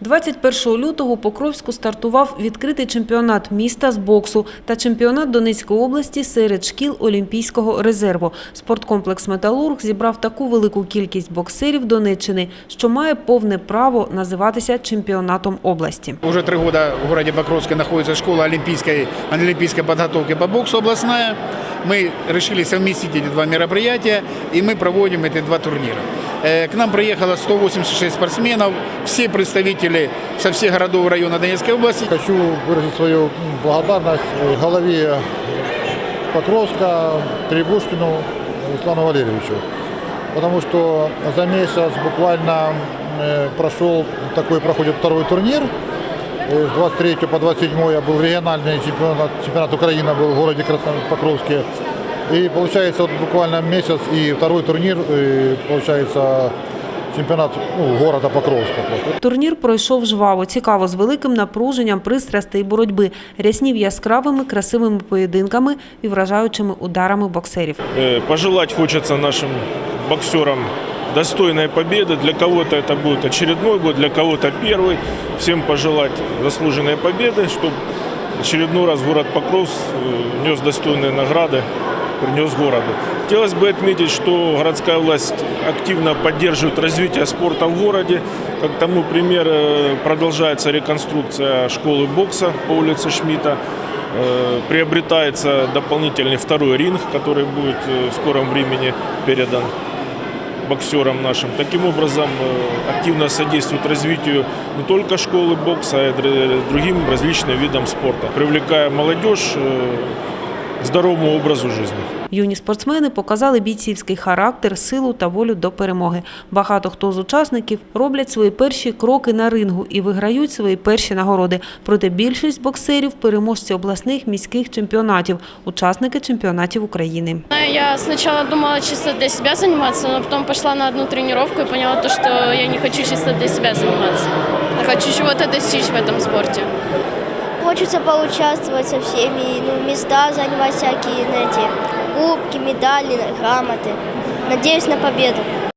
21 лютого у Покровську стартував відкритий чемпіонат міста з боксу та чемпіонат Донецької області серед шкіл Олімпійського резерву. Спорткомплекс «Металург» зібрав таку велику кількість боксерів Донеччини, що має повне право називатися чемпіонатом области. Уже три года в городе Покровске находится школа олимпийской, олимпийской подготовки по боксу областная. Мы решили совместить эти два мероприятия, и мы проводим эти два турнира. Э, К нам приехало 186 спортсменов, все представители со всех городов района Донецкой области. Хочу выразить свою благодарность э, голове Покровска Требушкину Руслану Валерьевичу. Потому что за месяц буквально э, прошел, такой проходит второй турнир. Э, С 23 по 27 был региональный чемпионат, чемпионат Украины был в городе Краснопокровске. И получается вот буквально месяц и второй турнир, э, получается чемпионат ну, города Покровска. просто. Турнір пройшов жваво, цікаво, з великим напруженням пристрастей і боротьби, ряснів яскравими, красивими поєдинками і вражаючими ударами боксерів. Э, Пожелать хочется нашим боксерам достойной победы. Для кого-то это будет очередной год, для кого-то первый. Всем пожелать заслуженной победы, чтобы очередной раз город Покровск э, нес достойные награды, Принес городу. Хотелось бы отметить, что городская власть активно поддерживает развитие спорта в городе. Как тому пример э, продолжается реконструкция школы бокса по улице Шмидта. Э, Приобретается дополнительный второй ринг, который будет э, в скором времени передан боксерам нашим. Таким образом, активно содействует развитию не только школы бокса, а и др- другим различным видам спорта, привлекая молодежь здоровому образу жизни. Юні спортсмени показали бійцівський характер, силу та волю до перемоги. Багато хто з учасників роблять свої перші кроки на рингу і виграють свої перші нагороди. Проте більшість боксерів – переможці обласних міських чемпіонатів, учасники чемпіонатів України. Я сначала думала чисто для себя заниматься, но потом пошла на одну тренировку и поняла то, что я не хочу чисто для себя заниматься. А хочу чего-то достичь в этом спорте. Хочется поучаствовать со всеми, ну, места занимать всякие, знаете, кубки, медали, грамоты. Надеюсь на победу.